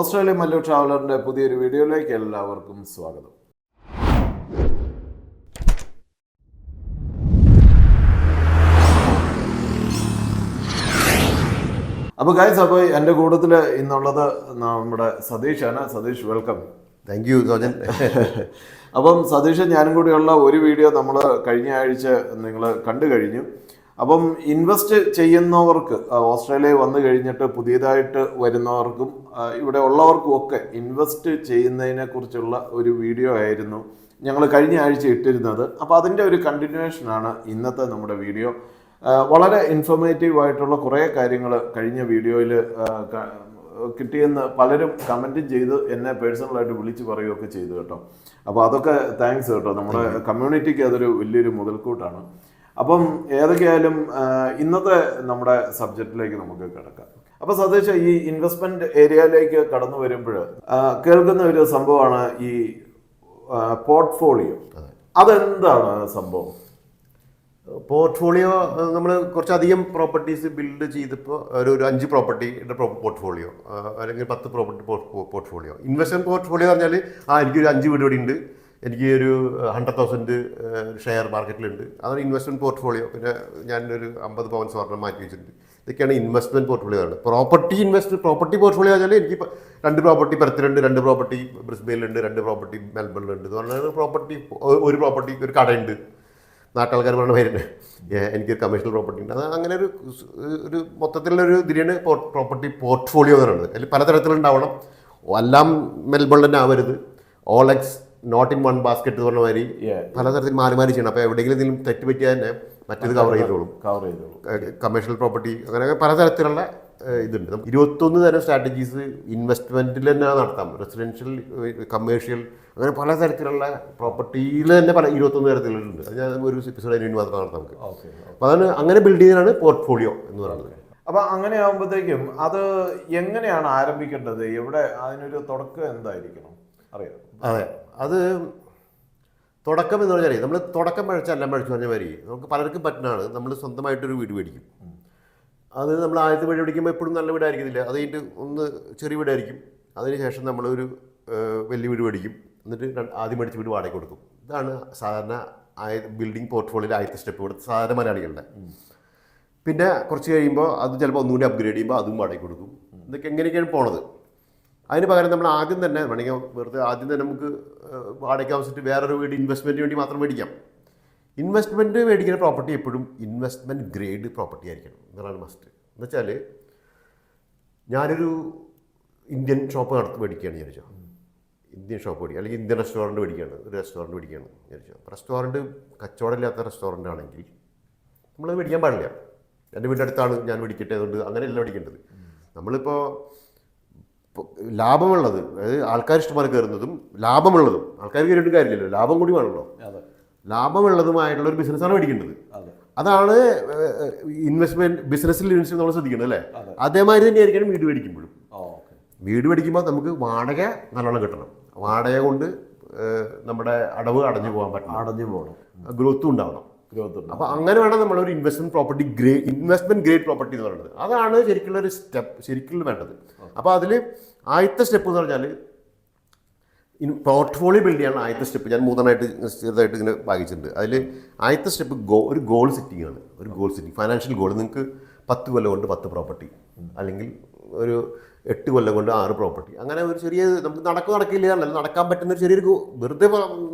Australia Mallu ട്രാവലറിന്റെ പുതിയൊരു വീഡിയോയിലേക്ക് എല്ലാവർക്കും സ്വാഗതം. അപ്പോൾ ഗൈസ് അപ്പോൾ എന്റെ കൂട്ടത്തിൽ ഇന്നുള്ളത് നമ്മുടെ സതീഷാണ്. Satheesh welcome thank you Sojan അപ്പം സതീഷ് ഞാനും കൂടിയുള്ള ഒരു വീഡിയോ നമ്മൾ കഴിഞ്ഞ ആഴ്ച നിങ്ങൾ കണ്ടു കഴിഞ്ഞു. അപ്പം ഇൻവെസ്റ്റ് ചെയ്യുന്നവർക്ക് ഓസ്ട്രേലിയ വന്നു കഴിഞ്ഞിട്ട് പുതിയതായിട്ട് വരുന്നവർക്കും ഇവിടെ ഉള്ളവർക്കും ഒക്കെ ഇൻവെസ്റ്റ് ചെയ്യുന്നതിനെ കുറിച്ചുള്ള ഒരു വീഡിയോ ആയിരുന്നു ഞങ്ങൾ കഴിഞ്ഞ ആഴ്ച ഇട്ടിരുന്നത്. അപ്പോൾ അതിന്റെ ഒരു കണ്ടിന്യൂവേഷനാണ് ഇന്നത്തെ നമ്മുടെ വീഡിയോ വളരെ ഇൻഫോർമേറ്റീവ് ആയിട്ടുള്ള കുറേ കാര്യങ്ങൾ കഴിഞ്ഞ വീഡിയോയിൽ കിട്ടിയെന്ന് പലരും കമന്റും ചെയ്ത്. എന്നെ പേഴ്സണലായിട്ട് വിളിച്ച് പറയുകയൊക്കെ ചെയ്തു കേട്ടോ. അപ്പോൾ അതൊക്കെ താങ്ക്സ് കേട്ടോ. നമ്മുടെ കമ്മ്യൂണിറ്റിക്ക് അതൊരു വലിയൊരു മുതൽക്കൂട്ടാണ്. അപ്പം ഏതൊക്കെയായാലും ഇന്നത്തെ നമ്മുടെ സബ്ജക്റ്റിലേക്ക് നമുക്ക് കിടക്കാം. അപ്പൊ സതീഷ് ഈ ഇൻവെസ്റ്റ്മെന്റ് ഏരിയയിലേക്ക് കടന്നു വരുമ്പോൾ കേൾക്കുന്ന ഒരു സംഭവമാണ് ഈ പോർട്ട്ഫോളിയോ അതെന്താണ് സംഭവം? പോർട്ട്ഫോളിയോ നമ്മൾ കുറച്ചധികം പ്രോപ്പർട്ടീസ് ബിൽഡ് ചെയ്തപ്പോൾ ഒരു ഒരു അഞ്ച് പ്രോപ്പർട്ടിയുടെ പോർട്ട്ഫോളിയോ അല്ലെങ്കിൽ പത്ത് പ്രോപ്പർട്ടി പോർട്ട്ഫോളിയോ ഇൻവെസ്റ്റ്മെന്റ് പോർട്ട്ഫോളിയോ പറഞ്ഞാൽ ആ എനിക്കൊരു അഞ്ച് വീട് ഇവിടെ ഉണ്ട് എനിക്ക് ഒരു ഹൺഡ്രഡ് തൗസൻഡ് ഷെയർ മാർക്കറ്റിലുണ്ട് അതൊരു ഇൻവെസ്റ്റ്മെന്റ് പോർട്ട്ഫോളിയോ പിന്നെ ഞാനൊരു അമ്പത് പവൻ സ്വർണം മാറ്റി വെച്ചിട്ടുണ്ട്. ഇതൊക്കെയാണ് ഇൻവെസ്റ്റ്മെന്റ് പോർട്ട്ഫോളിയോ ആണ് പ്രോപ്പർട്ടി ഇൻവെസ്റ്റ് പ്രോപ്പർട്ടി പോർട്ട്ഫോളിയോ പറഞ്ഞാൽ എനിക്ക് രണ്ട് പ്രോപ്പർട്ടി പെർത്തിലുണ്ട് രണ്ട് പ്രോപ്പർട്ടി ബ്രിസ്ബെയിലുണ്ട് രണ്ട് പ്രോപ്പർട്ടി മെൽബണിലുണ്ട് എന്ന് പറഞ്ഞാൽ പ്രോപ്പർട്ടി ഒരു പ്രോപ്പർട്ടി ഒരു കടയുണ്ട്. നാട്ടാൾക്കാർ പറഞ്ഞ പേരുണ്ട് എനിക്കൊരു കമേഴ്ഷ്യൽ പ്രോപ്പർട്ടി ഉണ്ട്. അത് അങ്ങനെ ഒരു ഒരു മൊത്തത്തിലുള്ളൊരു ഇതിനാണ് പ്രോപ്പർട്ടി പോർട്ട്ഫോളിയോ എന്ന് പറയുന്നത്. അതിൽ പലതരത്തിലുണ്ടാവണം. എല്ലാം മെൽബണിൽ തന്നെ ആവരുത്. All eggs not in one basket എന്ന് പറഞ്ഞ മാതിരി. പലതരത്തിൽ മാറി മാറി ചെയ്യണം. അപ്പോൾ എവിടെയെങ്കിലും എന്തെങ്കിലും തെറ്റ് പറ്റിയാൽ തന്നെ മറ്റേത് കവർ ചെയ്തോളും. കവർ ചെയ്തോളും. കമേഴ്ഷ്യൽ പ്രോപ്പർട്ടി അങ്ങനെ പലതരത്തിലുള്ള ഇതുണ്ട്. നമുക്ക് ഇരുപത്തൊന്ന് തരം സ്ട്രാറ്റജീസ് ഇൻവെസ്റ്റ്മെന്റിൽ തന്നെ നടത്താം. റെസിഡൻഷ്യൽ കമേഴ്ഷ്യൽ അങ്ങനെ പല തരത്തിലുള്ള പ്രോപ്പർട്ടിയിൽ തന്നെ പല ഇരുപത്തൊന്ന് തരത്തിലുണ്ട്. അത് ഞാൻ ഒരു എപ്പിസോഡ് അതിന് മാത്രം നടത്താം നമുക്ക്. അപ്പോൾ അതാണ് അങ്ങനെ ബിൽഡ് ചെയ്യുന്നതാണ് പോർട്ട്ഫോളിയോ എന്ന് പറയുന്നത്. അപ്പോൾ അങ്ങനെ ആകുമ്പോഴത്തേക്കും അത് എങ്ങനെയാണ് ആരംഭിക്കേണ്ടത്? എവിടെ അതിനൊരു തുടക്കം എന്തായിരിക്കണം? അറിയാം. അതെ. അത് തുടക്കം എന്ന് പറഞ്ഞാൽ നമ്മൾ തുടക്കം മഴച്ച എല്ലാം മഴച്ചു പറഞ്ഞ മാതിരി. നമുക്ക് പലർക്കും പറ്റുന്നതാണ് നമ്മൾ സ്വന്തമായിട്ടൊരു വീട് മേടിക്കും. അത് നമ്മൾ ആദ്യത്തെ വീട് മേടിക്കുമ്പോൾ എപ്പോഴും നല്ല വീടായിരിക്കത്തില്ല. അത് കഴിഞ്ഞിട്ട് ഒന്ന് ചെറിയ വീടായിരിക്കും. അതിനുശേഷം നമ്മളൊരു വലിയ വീട് മേടിക്കും. എന്നിട്ട് ആദ്യം മേടിച്ച വീട് വാടക കൊടുക്കും. ഇതാണ് സാധാരണ ആയ ബിൽഡിംഗ് പോർട്ട്ഫോളിയോയിൽ ആദ്യത്തെ സ്റ്റെപ്പ്. ഇവിടെ സാധാരണ മലയാളികളുടെ. പിന്നെ കുറച്ച് കഴിയുമ്പോൾ അത് ചിലപ്പോൾ ഒന്നുകൂടി അപ്ഗ്രേഡ് ചെയ്യുമ്പോൾ അതും വാടക കൊടുക്കും. ഇതൊക്കെ എങ്ങനെയൊക്കെയാണ് പോണത്? അതിന് പകരം നമ്മൾ ആദ്യം തന്നെ വേണമെങ്കിൽ വെറുതെ ആദ്യം തന്നെ നമുക്ക് വാടക ആവശ്യത്തിൽ വേറൊരു വീട് ഇൻവെസ്റ്റ്മെന്റിന് വേണ്ടി മാത്രം മേടിക്കാം. ഇൻവെസ്റ്റ്മെന്റ് മേടിക്കുന്ന പ്രോപ്പർട്ടി എപ്പോഴും ഇൻവെസ്റ്റ്മെന്റ് ഗ്രേഡ് പ്രോപ്പർട്ടി ആയിരിക്കണം. എന്നാണ് മസ്റ്റ് എന്ന് വെച്ചാൽ ഞാനൊരു ഇന്ത്യൻ ഷോപ്പ് നടത്തി മേടിക്കുകയാണ് വിചാരിച്ചോ. ഇന്ത്യൻ ഷോപ്പ് മേടിക്കുക. അല്ലെങ്കിൽ ഇന്ത്യൻ റെസ്റ്റോറന്റ് മേടിക്കുകയാണ്. ഒരു റെസ്റ്റോറന്റ് മേടിക്കുകയാണ് വിചാരിച്ചോ. റെസ്റ്റോറന്റ് കച്ചവടമില്ലാത്ത റെസ്റ്റോറന്റ് ആണെങ്കിൽ നമ്മൾ മേടിക്കാൻ പാടില്ല. എന്റെ വീടിന്റെ അടുത്താണ് ഞാൻ മേടിക്കട്ടെ അതുകൊണ്ട് അങ്ങനെയല്ല മേടിക്കേണ്ടത്. നമ്മളിപ്പോൾ ലാഭമുള്ളത് അതായത് ആൾക്കാർ ഇഷ്ടംപോലെ കയറുന്നതും ലാഭമുള്ളതും ആൾക്കാർ കയറിയിട്ട് കാര്യമില്ലല്ലോ ലാഭം കൂടി വേണമല്ലോ. ലാഭമുള്ളതുമായിട്ടുള്ള ഒരു ബിസിനസ്സാണ് മേടിക്കേണ്ടത്. അതാണ് ഇൻവെസ്റ്റ്മെന്റ് ബിസിനസ്സിൽ ഇൻവെസ്റ്റ് നമ്മൾ ശ്രദ്ധിക്കുന്നത് അല്ലേ? അതെ. അതേമാതിരി തന്നെയായിരിക്കണം വീട് മേടിക്കുമ്പോഴും. വീട് മേടിക്കുമ്പോൾ നമുക്ക് വാടക നല്ലോണം കിട്ടണം. വാടക കൊണ്ട് നമ്മുടെ അടവ് അടഞ്ഞു പോകാൻ പറ്റണം. അടഞ്ഞു പോകണം. ഗ്രോത്തും ഉണ്ടാവണം. അപ്പോൾ അങ്ങനെ വേണം നമ്മൾ ഒരു investment property grey investment grade property എന്ന് പറയുന്നത്. അതാണ് ശരിക്കുള്ള ഒരു സ്റ്റെപ്പ് ശരിക്കും വേണ്ടത്. അപ്പോൾ അതിൽ ആദ്യത്തെ സ്റ്റെപ്പ് എന്ന് പറഞ്ഞാൽ പോർട്ട്ഫോളിയോ ബിൽഡ് ചെയ്യാനുള്ള ആദ്യത്തെ സ്റ്റെപ്പ് ഞാൻ മൂന്നെണ്ണമായിട്ട് ചെറുതായിട്ട് ഇങ്ങനെ വായിച്ചിട്ടുണ്ട് അതിൽ ആദ്യത്തെ സ്റ്റെപ്പ് ഗോ ഒരു ഗോൾ സെറ്റിംഗ് ആണ്. ഒരു ഗോൾ സെറ്റിംഗ് ഫൈനാൻഷ്യൽ ഗോൾ നിങ്ങൾക്ക് പത്ത് കൊല്ലം കൊണ്ട് പത്ത് പ്രോപ്പർട്ടി അല്ലെങ്കിൽ ഒരു എട്ട് കൊല്ലം കൊണ്ട് ആറ് പ്രോപ്പർട്ടി അങ്ങനെ ഒരു ചെറിയ നമുക്ക് നടക്കും നടക്കില്ല എന്നല്ല നടക്കാൻ പറ്റുന്ന ഒരു ചെറിയൊരു വെറുതെ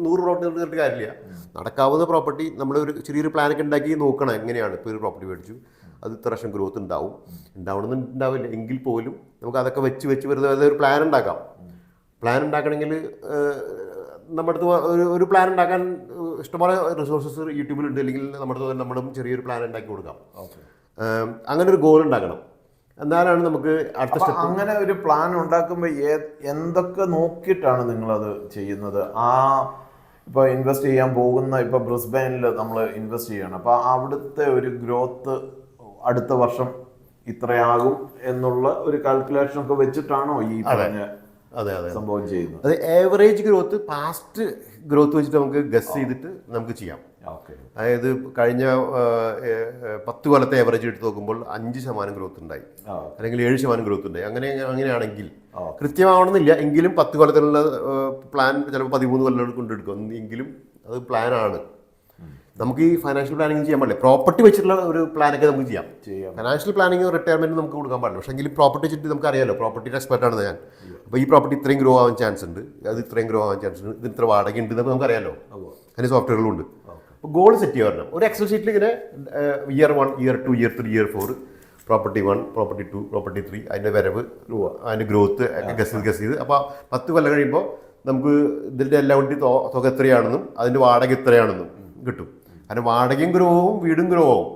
നൂറ് പ്രോപ്പർട്ടി നിർത്തിയിട്ട് കാര്യമില്ല. നടക്കാവുന്ന പ്രോപ്പർട്ടി നമ്മൾ ഒരു ചെറിയൊരു പ്ലാനൊക്കെ ഉണ്ടാക്കി നോക്കണം എങ്ങനെയാണ്. ഇപ്പോൾ ഒരു പ്രോപ്പർട്ടി മേടിച്ചു അത് ഇത്ര വർഷം ഗ്രോത്ത് ഉണ്ടാവും. ഉണ്ടാവണമെന്ന് ഉണ്ടാവില്ല. എങ്കിൽ പോലും നമുക്ക് അതൊക്കെ വെച്ച് വെച്ച് വെറുതെ ഒരു പ്ലാൻ ഉണ്ടാക്കാം. പ്ലാൻ ഉണ്ടാക്കണമെങ്കിൽ നമ്മുടെ അടുത്ത് ഒരു ഒരു പ്ലാൻ ഉണ്ടാക്കാൻ ഇഷ്ടംപോലെ റിസോഴ്സസ് യൂട്യൂബിലുണ്ട്. അല്ലെങ്കിൽ നമ്മുടെ അടുത്ത് നമ്മളും ചെറിയൊരു പ്ലാൻ ഉണ്ടാക്കി കൊടുക്കാം. അങ്ങനെ ഒരു ഗോൾ ഉണ്ടാക്കണം. എന്നാലാണ് നമുക്ക് അടുത്ത അങ്ങനെ ഒരു പ്ലാൻ ഉണ്ടാക്കുമ്പോൾ എന്തൊക്കെ നോക്കിയിട്ടാണ് നിങ്ങളത് ചെയ്യുന്നത്? ആ ഇപ്പോൾ ഇൻവെസ്റ്റ് ചെയ്യാൻ പോകുന്ന ഇപ്പോൾ ബ്രിസ്ബെയിനിൽ നമ്മൾ ഇൻവെസ്റ്റ് ചെയ്യണം. അപ്പോൾ അവിടുത്തെ ഒരു ഗ്രോത്ത് അടുത്ത വർഷം ഇത്രയാകും എന്നുള്ള ഒരു കാൽക്കുലേഷൻ ഒക്കെ വെച്ചിട്ടാണോ ഈ പറഞ്ഞ അതെ അതെ സംഭവം ചെയ്യുന്നത്? അത് ഏവറേജ് ഗ്രോത്ത് പാസ്റ്റ് ഗ്രോത്ത് വെച്ചിട്ട് നമുക്ക് ഗസ് ചെയ്തിട്ട് നമുക്ക് ചെയ്യാം. അതായത് കഴിഞ്ഞ പത്ത് കൊല്ലത്തെ ആവറേജ് എടുത്ത് നോക്കുമ്പോൾ അഞ്ച് ശതമാനം ഗ്രോത്ത് ഉണ്ടായി. അല്ലെങ്കിൽ ഏഴ് ശതമാനം ഗ്രോത്ത് ഉണ്ടായി. അങ്ങനെ അങ്ങനെയാണെങ്കിൽ ആ. കൃത്യമാവണമെന്നില്ല. എങ്കിലും പത്ത് കൊല്ലത്തിലുള്ള പ്ലാൻ ചിലപ്പോൾ പതിമൂന്ന് കൊല്ലം കൊണ്ടെടുക്കും എങ്കിലും അത് പ്ലാനാണ് നമുക്ക് ഈ ഫൈനാൻഷ്യൽ പ്ലാനിങ് ചെയ്യാൻ പാടില്ല. പ്രോപ്പർട്ടി വെച്ചിട്ടുള്ള ഒരു പ്ലാനൊക്കെ നമുക്ക് ചെയ്യാം. ഫൈനാൻഷ്യൽ പ്ലാനിങ് റിട്ടയർമെന്റ് നമുക്ക് കൊടുക്കാൻ പാടില്ല. പക്ഷേ എങ്കിലും പ്രോപ്പർട്ടി വെച്ചിട്ട് നമുക്ക് അറിയാലോ. പ്രോപ്പർട്ടിയുടെ ആണ് ഞാൻ. അപ്പോൾ ഈ പ്രോപ്പർട്ടി ഇത്രയും ഗ്രോ ആവാൻ ചാൻസ് ഉണ്ട്. അത് ഇത്രയും ഗ്രോ ആവാൻ ചാൻസ് ഉണ്ട്. ഇത് ഇത്ര വാടക ഉണ്ട് എന്നൊക്കെ നമുക്ക് അറിയാലോ. അതിന് സോഫ്റ്റ്വെയറുകളുണ്ട് ഗോൾ സെറ്റ് ചെയ്യാൻ വരണം ഒരു എക്സൽ ഷീറ്റിൽ ഇങ്ങനെ year one year two year three year four property one property two property three അതിന്റെ വരവ് അതിന്റെ ഗ്രോത്ത് ഒക്കെ ഗസ് ചെയ്ത് ഗസ് ചെയ്ത്. അപ്പോൾ പത്ത് കൊല്ലം കഴിയുമ്പോൾ നമുക്ക് ഇതിന്റെ എല്ലാം കൂടി തുക എത്രയാണെന്നും അതിന്റെ വാടക എത്രയാണെന്നും കിട്ടും. കാരണം വാടകയും ഗ്രോ ആവും വീടും ഗ്രോ ആവും.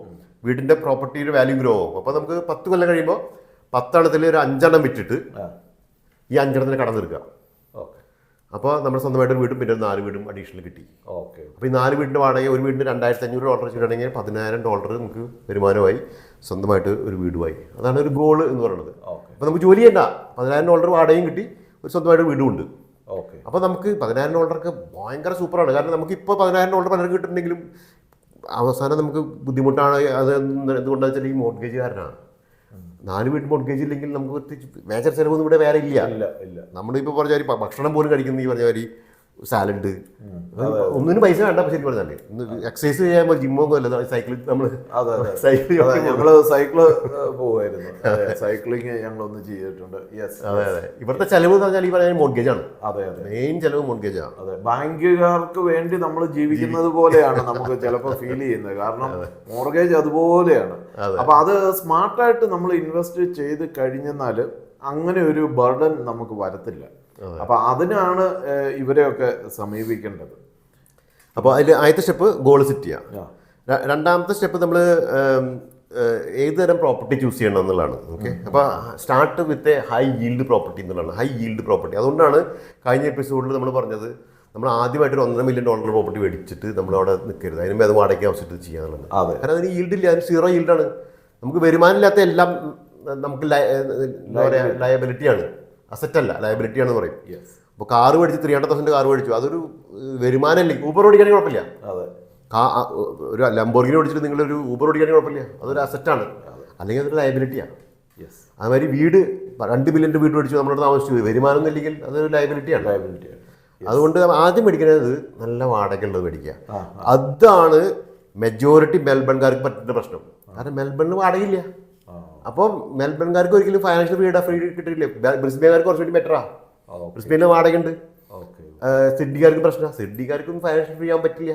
വീടിന്റെ പ്രോപ്പർട്ടിയുടെ വാല്യൂ ഗ്രോ ആവും. അപ്പോൾ നമുക്ക് പത്ത് കൊല്ലം കഴിയുമ്പോൾ പത്തെണ്ണത്തിൽ ഒരു അഞ്ചെണ്ണം വിറ്റിട്ട് ഈ അഞ്ചെണ്ണത്തിന് കടം അപ്പോൾ നമ്മൾ സ്വന്തമായിട്ട് ഒരു വീടും പിന്നെ ഒരു നാല് വീടും അഡീഷണൽ കിട്ടി. ഓക്കെ. അപ്പോൾ ഈ നാല് വീടിന്റെ വാടക ഒരു വീടിന് രണ്ടായിരത്തി അഞ്ഞൂറ് ഡോളർ വെച്ചിട്ടുണ്ടെങ്കിൽ പതിനായിരം ഡോളർ നമുക്ക് വരുമാനമായി സ്വന്തമായിട്ട് ഒരു വീടുമായി. അതാണ് ഒരു ഗോൾ എന്ന് പറയുന്നത്. ഓക്കെ. അപ്പോൾ നമുക്ക് ജോലി ചെയ്യണ്ട. പതിനായിരം ഡോളർ വാടകയും കിട്ടി ഒരു സ്വന്തമായിട്ട് വീടും ഉണ്ട്. ഓക്കെ. അപ്പോൾ നമുക്ക് പതിനായിരം ഡോളറൊക്കെ ഭയങ്കര സൂപ്പറാണ് കാരണം നമുക്ക് ഇപ്പോൾ പതിനായിരം ഡോളർ പലരും കിട്ടുന്നുണ്ടെങ്കിലും അവസാനം നമുക്ക് ബുദ്ധിമുട്ടാണ് അത് എന്തുകൊണ്ടാണെന്ന് വെച്ചാൽ ഈ മോർഗേജ് കാരനാണ്. നാല് വീട് മോർഗേജ് ഇല്ലെങ്കിൽ നമുക്ക് പ്രത്യേകിച്ച് മേജർ ചിലവൊന്നും ഇവിടെ വേറെ ഇല്ല. ഇല്ല ഇല്ല. നമ്മളിപ്പോൾ പറഞ്ഞ ഭക്ഷണം പോലും കഴിക്കുന്ന ഈ പറഞ്ഞ സാലഡ് ഒന്നിനും പൈസ വേണ്ട പക്ഷെ ശരിക്കും തന്നെ എക്സസൈസ് ചെയ്യാൻ ജിമ്മോ അല്ല സൈക്കിൾ നമ്മൾ സൈക്കിൾ സൈക്കിൾ പോവായിരുന്നു സൈക്ലിങ് ഞങ്ങൾ ഒന്ന് ചെയ്തിട്ടുണ്ട്. യെസ് അതെ അതെ. ഇവിടുത്തെ ചെലവ് എന്ന് പറഞ്ഞാൽ ഈ പറയുന്ന മോർഗേജ് ആണ്. അതെ അതെ. മെയിൻ ചെലവ് മോർഗേജ് ആണ്. അതെ ബാങ്കുകാർക്ക് വേണ്ടി നമ്മൾ ജീവിക്കുന്നത് പോലെയാണ് നമുക്ക് ചിലപ്പോൾ ഫീൽ ചെയ്യുന്നത്. കാരണം മോർഗേജ് അതുപോലെയാണ്. അതെ. അപ്പൊ അത് സ്മാർട്ടായിട്ട് നമ്മൾ ഇൻവെസ്റ്റ് ചെയ്ത് കഴിഞ്ഞെന്നാൽ അങ്ങനെ ഒരു ബർഡൻ നമുക്ക് വരത്തില്ല. അപ്പൊ അതിനാണ് ഇവരെയൊക്കെ സമീപിക്കേണ്ടത്. അപ്പോൾ അതിൽ ആദ്യത്തെ സ്റ്റെപ്പ് ഗോൾ സെറ്റ് ചെയ്യുക. രണ്ടാമത്തെ സ്റ്റെപ്പ് നമ്മൾ ഏത് തരം പ്രോപ്പർട്ടി ചൂസ് ചെയ്യണം എന്നുള്ളതാണ്. ഓക്കെ? അപ്പോൾ start with a high yield property എന്നുള്ളതാണ്. High yield property. അതുകൊണ്ടാണ് കഴിഞ്ഞ എപ്പിസോഡിൽ നമ്മൾ പറഞ്ഞത് നമ്മൾ ആദ്യമായിട്ട് ഒരു ഒന്നര മില്യൺ ഡോളർ പ്രോപ്പർട്ടി മേടിച്ചിട്ട് നമ്മൾ അവിടെ നിൽക്കരുത് അതിന് അത് വാടക ആവശ്യത്തിൽ ചെയ്യാന്നുള്ളത് അതെ. കാരണം അതിന് ഈൽഡ് ഇല്ല. അതിന് സീറോ yield-ആണ് നമുക്ക് വരുമാനമില്ലാത്ത എല്ലാം നമുക്ക് ലയ- എന്താ പറയുക ലയബിലിറ്റിയാണ് അസറ്റ് അല്ല ലയബിലിറ്റി ആണെന്ന് പറയും. അപ്പോൾ കാറ് മേടിച്ച് ത്രീ ഹൺഡ്രഡ് തൗസൻഡ് കാറ് മേടിച്ചു. അതൊരു വരുമാനം വരുമാനമല്ലേ ഊബർ ഓടിക്കാനും കുഴപ്പമില്ല. അതെ. കാ ഒരു ലംബോർഗിനി ഓടിച്ചിട്ട് നിങ്ങളൊരു ഊബർ ഓടിക്കാനും കുഴപ്പമില്ല. അതൊരു അസറ്റാണ് അല്ലെങ്കിൽ അതൊരു ലയബിലിറ്റിയാണ് യെസ് അതുമാതിരി വീട് രണ്ട് മില്യന്റെ വീട് മേടിച്ചു നമ്മളോട് താമസിച്ചു വരുമാനം ഇല്ലെങ്കിൽ അതൊരു ലയബിലിറ്റിയാണ് ലയബിലിറ്റി അതുകൊണ്ട് ആദ്യം മേടിക്കുന്നത് നല്ല വാടകയുള്ളത് മേടിക്കുക. ആ, അതാണ് മെജോറിറ്റി മെൽബൺകാർക്ക് പറ്റുന്ന പ്രശ്നം. കാരണം മെൽബണിന് വാടകയില്ല. അപ്പോൾ മെൽബൺകാർക്ക് ഒരിക്കലും ഫൈനാൻഷ്യൽ ഫ്രീഡ ഫ്രീ കിട്ടിയില്ല ബ്രിസ്ബെയിൻകാർക്ക് കുറച്ചുകൂടി ബെറ്ററാ ബ്രിസ്ബെയിനിൽ വാടകയുണ്ട്. സിഡ്നിക്കാർക്കും പ്രശ്നമാണ് സിഡ്നിക്കാർക്കും ഫൈനാൻഷ്യൽ ഫ്രീ ആവാൻ പറ്റില്ല.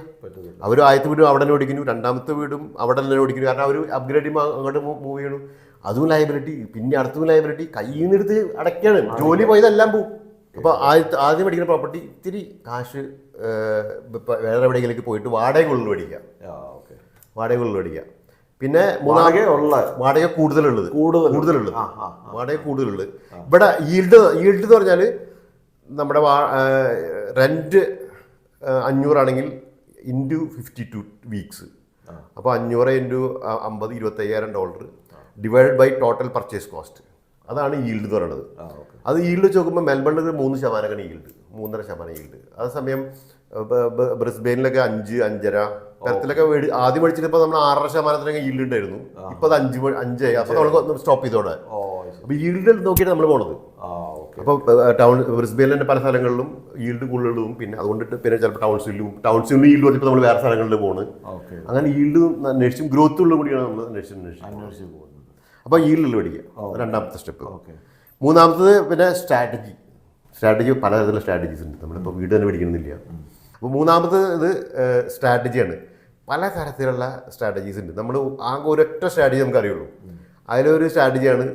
അവർ ആദ്യത്തെ വീടും അവിടെ തന്നെ ഓടിക്കുന്നു. രണ്ടാമത്തെ വീടും അവിടെ തന്നെ ഓടിക്കുന്നു. കാരണം അവർ അപ്ഗ്രേഡ് ചെയ്യുമ്പോൾ അങ്ങോട്ട് മൂവ് ചെയ്യണം. അതും ലൈബ്രറ്റി പിന്നെ അടുത്തും ലൈബ്രറ്റി കയ്യിൽ നിന്ന് എടുത്ത് അടയ്ക്കാണ്. ജോലി പോയതെല്ലാം പോവും. അപ്പോൾ ആദ്യത്തെ ആദ്യം മേടിക്കുന്ന പ്രോപ്പർട്ടി ഇത്തിരി കാശ് വേറെ എവിടെയെങ്കിലേക്ക് പോയിട്ട് വാടക ഉള്ളിൽ മേടിക്കുക വാടക ഉള്ളിൽ മേടിക്കുക. പിന്നെ വാടക ഉള്ള വാടക കൂടുതലുള്ളത്. കൂടുതൽ കൂടുതലുള്ളത്. വാടക കൂടുതലുള്ളത്. ഇവിടെ ഈൽഡ് ഈൽഡ് എന്ന് പറഞ്ഞാൽ നമ്മുടെ റെന്റ് അഞ്ഞൂറാണെങ്കിൽ ഇന്റു ഫിഫ്റ്റി ടു വീക്സ് അപ്പോൾ അഞ്ഞൂറ് ഇന്റു അമ്പത് ഇരുപത്തയ്യായിരം dollar divide by total purchase cost അതാണ് ഈൽഡ് എന്ന് പറയുന്നത്. അത് ഈൽഡ് വെച്ച് നോക്കുമ്പോൾ മെൽബണിൽ മൂന്ന് ശതമാനമാണ് ഈൽഡ് മൂന്നര ശതമാനം ഈൽഡ് അതേസമയം ബ്രിസ്ബെയിനിലൊക്കെ അഞ്ച് അഞ്ചര തരത്തിലൊക്കെ മേടി ആദ്യം മേടിച്ചിട്ട് നമ്മൾ ആറര ശതമാനത്തിനൊക്കെ ഈൽഡ് ഉണ്ടായിരുന്നു. ഇപ്പൊ അത് അഞ്ച് അഞ്ചായി അപ്പൊ നമ്മൾ സ്റ്റോപ്പ് ചെയ്തോടെ. അപ്പൊ ഈൽഡ് നോക്കിയിട്ട് നമ്മൾ പോണത്. അപ്പൊ ടൗൺ ബ്രിസ്ബേലിന്റെ പല സ്ഥലങ്ങളിലും ഈൽഡ് കൂടുതലും. പിന്നെ അതുകൊണ്ടിട്ട് പിന്നെ ചിലപ്പോൾ ടൗൺസിലും ടൗൺസിലും ഈൽഡ് വന്നിട്ട് നമ്മൾ വേറെ സ്ഥലങ്ങളിൽ പോണ്. അങ്ങനെ ഈൽഡ് അന്വേഷിച്ചും ഗ്രോത്ത് ഉള്ള കൂടിയാണ് നമ്മൾ അന്വേഷിച്ച് അന്വേഷിച്ചത് അന്വേഷിച്ച് പോകുന്നത്. അപ്പോൾ ഈൽഡിൽ പഠിക്കുക രണ്ടാമത്തെ സ്റ്റെപ്പ് ഓക്കെ. മൂന്നാമത്തത് പിന്നെ സ്ട്രാറ്റജി സ്ട്രാറ്റജി പലതരത്തിലുള്ള സ്ട്രാറ്റജീസ് ഉണ്ട്. നമ്മളിപ്പോൾ വീട് തന്നെ പിടിക്കണമെന്നില്ല അപ്പോൾ മൂന്നാമത് ഇത് സ്ട്രാറ്റജിയാണ് പല തരത്തിലുള്ള സ്ട്രാറ്റജീസ് ഉണ്ട്. നമ്മൾ ആകെ ഒരൊറ്റ സ്ട്രാറ്റജി നമുക്ക് അറിയുള്ളൂ അതിലൊരു സ്ട്രാറ്റജിയാണ്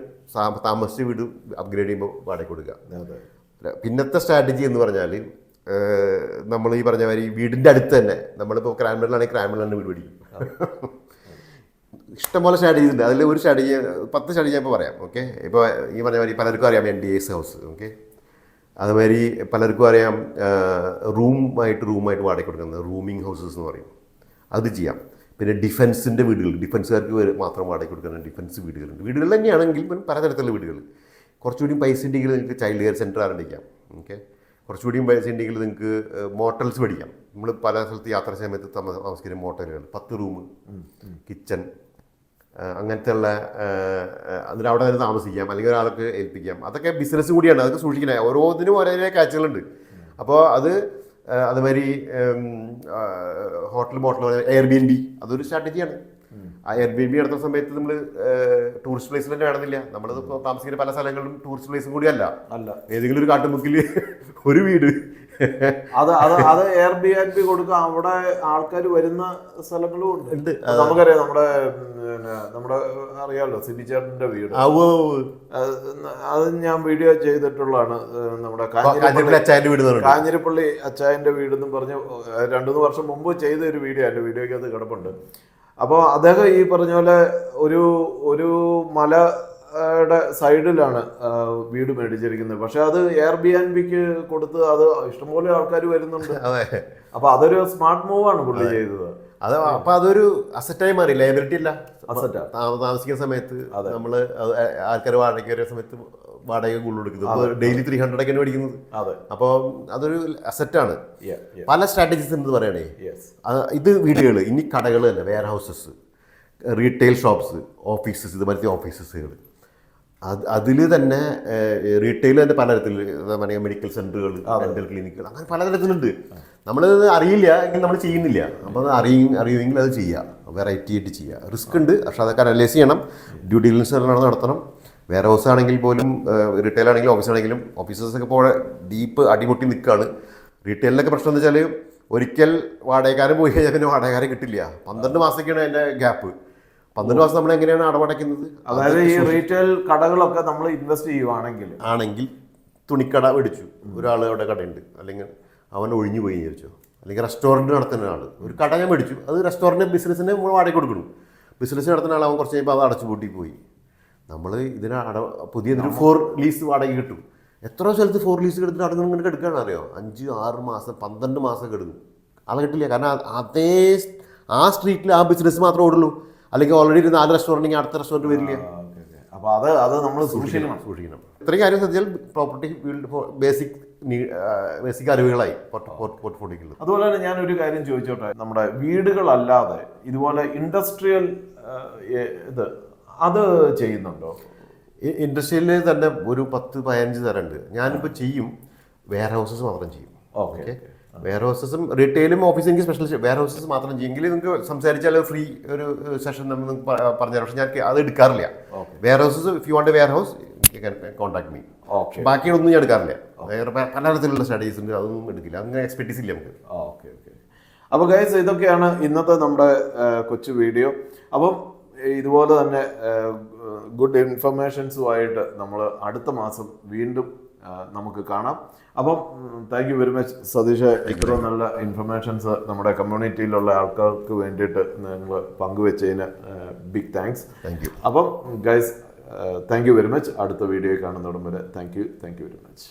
താമസിച്ച് വീട് അപ്ഗ്രേഡ് ചെയ്യുമ്പോൾ വാടക കൊടുക്കുക പിന്നത്തെ സ്ട്രാറ്റജി എന്ന് പറഞ്ഞാൽ നമ്മൾ ഈ പറഞ്ഞ മാതിരി വീടിന്റെ അടുത്ത് തന്നെ നമ്മളിപ്പോൾ ക്രാൻബറിലാണെങ്കിൽ ക്രാൻബറിലാണ് വീട് പിടിക്കും ഇഷ്ടംപോലെ സ്ട്രാറ്റജീസ് ഉണ്ട്. അതിൽ ഒരു സ്ട്രാറ്റജി പത്ത് സ്ട്രാറ്റജി ഞാൻ ഇപ്പോൾ പറയാം ഓക്കെ ഇപ്പോൾ ഈ പറഞ്ഞ മാതിരി പലർക്കും അറിയാം N D S house okay അതുമാതിരി പലർക്കും അറിയാം റൂമായിട്ട് റൂമായിട്ട് വാടക കൊടുക്കുന്നത് റൂമിംഗ് ഹൗസസ് എന്ന് പറയും. അത് ചെയ്യാം. പിന്നെ ഡിഫൻസിന്റെ വീടുകൾ ഡിഫൻസുകാർക്ക് മാത്രം വാടക കൊടുക്കുന്ന ഡിഫൻസ് വീടുകളുണ്ട്. വീടുകൾ തന്നെയാണെങ്കിൽ പലതരത്തിലുള്ള വീടുകൾ. കുറച്ചുകൂടി പൈസ ഉണ്ടെങ്കിൽ നിങ്ങൾക്ക് ചൈൽഡ് കെയർ സെന്റർ ആരംഭിക്കാം ഓക്കെ? കുറച്ചുകൂടി പൈസ ഉണ്ടെങ്കിൽ നിങ്ങൾക്ക് മോട്ടൽസ് പഠിക്കാം. നമ്മൾ പല സ്ഥലത്ത് യാത്ര സമയത്ത് തമ- താമസിക്കുന്ന മോട്ടലുകൾ. പത്ത് റൂം കിച്ചൺ അങ്ങനത്തെ ഉള്ള അതിൽ അവിടെ തന്നെ താമസിക്കാം. അല്ലെങ്കിൽ ഒരാൾക്ക് ഏൽപ്പിക്കാം. അതൊക്കെ ബിസിനസ് കൂടിയാണ്. അതൊക്കെ സൂക്ഷിക്കണേ. ഓരോന്നിനും ഓരോ കാഴ്ചകളുണ്ട്. അപ്പോൾ അത് അതുമാതിരി hotel bottle air B N B അതൊരു സ്ട്രാറ്റജിയാണ്. ആ എയർ ബി എൻ ബി നടത്തുന്ന സമയത്ത് നമ്മൾ ടൂറിസ്റ്റ് പ്ലേസിൽ തന്നെ വേണമെന്നില്ല. നമ്മൾ താമസിക്കുന്ന പല സ്ഥലങ്ങളിലും ടൂറിസ്റ്റ് പ്ലേസും കൂടിയല്ല അല്ല. ഏതെങ്കിലും ഒരു കാട്ടുമുക്കിൽ ഒരു വീട് അത് അത് അത് എയർ ബി ആൻഡ് ബി കൊടുക്കുക അവിടെ ആൾക്കാർ വരുന്ന സ്ഥലങ്ങളും ഉണ്ട്. നമുക്കറിയാം നമ്മുടെ നമ്മുടെ അറിയാലോ സിബി ചേട്ടന്റെ വീട്. അത് ഞാൻ വീഡിയോ ചെയ്തിട്ടുള്ളതാണ് നമ്മുടെ കാഞ്ഞിരപ്പള്ളി കാഞ്ഞിരപ്പള്ളി അച്ചായന്റെ വീട് എന്ന് അച്ചായന്റെ പറഞ്ഞ് രണ്ടു മൂന്ന് വർഷം മുമ്പ് ചെയ്ത ഒരു വീഡിയോ എന്റെ വീഡിയോയ്ക്ക് അത് കിടപ്പുണ്ട്. അപ്പോൾ അദ്ദേഹം ഈ പറഞ്ഞ പോലെ ഒരു ഒരു മലയുടെ സൈഡിലാണ് വീട് മേടിച്ചിരിക്കുന്നത്. പക്ഷെ അത് എയർ ബി ആൻഡ് ബിക്ക് കൊടുത്ത് അത് ഇഷ്ടംപോലെ ആൾക്കാർ വരുന്നുണ്ട്. അതെ. അപ്പൊ അതൊരു സ്മാർട്ട് മൂവാണ് പുള്ളി ചെയ്തത്. അത് അപ്പൊ അതൊരു അസറ്റായി മാറി. ലൈബ്രറ്റി അല്ല അസറ്റാ താമസിക്കുന്ന സമയത്ത് നമ്മൾ ആൾക്കാർ വാടക വരുന്ന സമയത്ത് വാടക ഗുള്ളു കൊടുക്കുന്നത് ഡെയിലി ത്രീ ഹൺഡ്രഡ് ഒക്കെയാണ് മേടിക്കുന്നത്. അതെ. അപ്പോൾ അതൊരു അസറ്റാണ്. പല സ്ട്രാറ്റജീസ് എന്ന് പറയണേ. ഇത് വീടുകൾ ഇനി കടകൾ അല്ല warehouses retail shops offices ഇതുപോലത്തെ ഓഫീസസുകൾ അത് അതിൽ തന്നെ റീറ്റെയിൽ തന്നെ പലതരത്തിൽ പറയുക മെഡിക്കൽ സെന്ററുകൾ ഡെന്റൽ ക്ലിനിക്കുകൾ അങ്ങനെ പലതരത്തിലുണ്ട്. നമ്മൾ അറിയില്ല എങ്കിൽ നമ്മൾ ചെയ്യുന്നില്ല. അപ്പോൾ അത് അറിയും അറിയുമെങ്കിൽ അത് ചെയ്യുക വെറൈറ്റി ആയിട്ട് ചെയ്യുക റിസ്ക് ഉണ്ട് പക്ഷെ അതൊക്കെ അനലൈസ് ചെയ്യണം. ഡ്യൂ ഡിലിജൻസ് നടത്തണം. വേറെ ഹൗസ് ആണെങ്കിൽ പോലും റീറ്റെയിൽ ആണെങ്കിലും ഓഫീസ് ആണെങ്കിലും ഓഫീസേഴ്സൊക്കെ ഇപ്പോൾ ഡീപ്പ് അടിമുട്ടി നിൽക്കുകയാണ് റീറ്റെയിലിനൊക്കെ പ്രശ്നം എന്ന് വെച്ചാൽ ഒരിക്കൽ വാടകക്കാരൻ പോയി കഴിഞ്ഞാൽ പിന്നെ വാടകക്കാരൻ കിട്ടില്ല. പന്ത്രണ്ട് മാസത്തേക്കാണ് അതിന്റെ ഗ്യാപ്പ് പന്ത്രണ്ട് മാസം നമ്മൾ എങ്ങനെയാണ് അടവടയ്ക്കുന്നത്? അതായത് ഈ റീറ്റെയിൽ കടകളൊക്കെ നമ്മൾ ഇൻവെസ്റ്റ് ചെയ്യുവാണെങ്കിൽ. ആണെങ്കിൽ തുണിക്കട മേടിച്ചു. ഒരാൾ അവിടെ കടയുണ്ട്. അല്ലെങ്കിൽ അവൻ ഒഴിഞ്ഞു പോയി വിചാരിച്ചു. അല്ലെങ്കിൽ റെസ്റ്റോറന്റ് നടത്തുന്ന ഒരാൾ. ഒരു കട ഞാൻ മേടിച്ചു. അത് റെസ്റ്റോറന്റ് ബിസിനസ്സിന് നമ്മൾ വാടക കൊടുക്കണം ബിസിനസ് നടത്തുന്ന ആൾ അവൻ കുറച്ച് കഴിയുമ്പോൾ അത് അടച്ചുപൂട്ടി പോയി. നമ്മൾ ഇതിന് അട പുതിയ ഫോർ ലീസ് വാടക കിട്ടും. എത്ര സ്ഥലത്ത് ഫോർ ലീസ് എടുത്തിട്ട് അടങ്ങും ഇങ്ങനെ എടുക്കുകയാണ് അറിയോ? അഞ്ച് ആറ് മാസം പന്ത്രണ്ട് മാസം എടുക്കും അത് കിട്ടില്ല. കാരണം അതേ ആ സ്ട്രീറ്റിൽ ആ ബിസിനസ് മാത്രമേ ഓടുള്ളൂ. അല്ലെങ്കിൽ ഓൾറെഡി ഒരു നാല് റെസ്റ്റോറന്റ് അടുത്ത റെസ്റ്റോറന്റ് വരില്ല? അപ്പോൾ അത് അത് നമ്മൾ സൂക്ഷിക്കണം സൂക്ഷിക്കണം. ഇത്രയും കാര്യം ശ്രദ്ധിച്ചാൽ പ്രോപ്പർട്ടി ഫീൽഡ് ബേസിക് ബേസിക് അറിവുകളായി പോർട്ട്ഫോളിയോയിൽ അതുപോലെ തന്നെ ഞാനൊരു കാര്യം ചോദിച്ചോട്ടെ? നമ്മുടെ വീടുകളല്ലാതെ ഇതുപോലെ ഇൻഡസ്ട്രിയൽ ഇത് അത് ചെയ്യുന്നുണ്ടോ? ഇൻഡസ്ട്രിയിൽ തന്നെ ഒരു പത്ത് പതിനഞ്ച് തരം ഉണ്ട് ഞാനിപ്പോൾ ചെയ്യും. വെയർ ഹൗസസ് മാത്രം ചെയ്യും. ഓക്കെ. വെയർ ഹൗസസും റീറ്റെയിലും ഓഫീസും എനിക്ക് സ്പെഷ്യൽ വെയർ ഹൗസസ് മാത്രം ചെയ്യെങ്കിൽ നിങ്ങൾക്ക് സംസാരിച്ചാൽ ഫ്രീ ഒരു സെഷൻ നമ്മൾ പറഞ്ഞു പക്ഷേ ഞാൻ അത് എടുക്കാറില്ല. Warehouses if you want warehouse contact me okay ബാക്കിയൊന്നും ഞാൻ എടുക്കാറില്ല. വേറെ പല പലതരത്തിലുള്ള സ്റ്റഡീസ് ഉണ്ട്. അതൊന്നും എടുക്കില്ല. അങ്ങനെ എക്സ്പെക്ടീസ് ഇല്ല നമുക്ക്. ഓക്കെ ഓക്കെ അപ്പോൾ ഗൈസ് ഇതൊക്കെയാണ് ഇന്നത്തെ നമ്മുടെ കൊച്ചു വീഡിയോ അപ്പം ഇതുപോലെ തന്നെ ഗുഡ് ഇൻഫർമേഷൻസുമായിട്ട് നമ്മൾ അടുത്ത മാസം വീണ്ടും നമുക്ക് കാണാം. അപ്പം thank you very much Satheesh. ഇത്രയും നല്ല ഇൻഫർമേഷൻസ് നമ്മുടെ കമ്മ്യൂണിറ്റിയിലുള്ള ആൾക്കാർക്ക് വേണ്ടിയിട്ട് നിങ്ങൾ പങ്കുവെച്ചതിന് ബിഗ് താങ്ക്സ് താങ്ക് യു അപ്പം guys thank you very much അടുത്ത വീഡിയോ കാണുന്നതോടും വരെ thank you thank you very much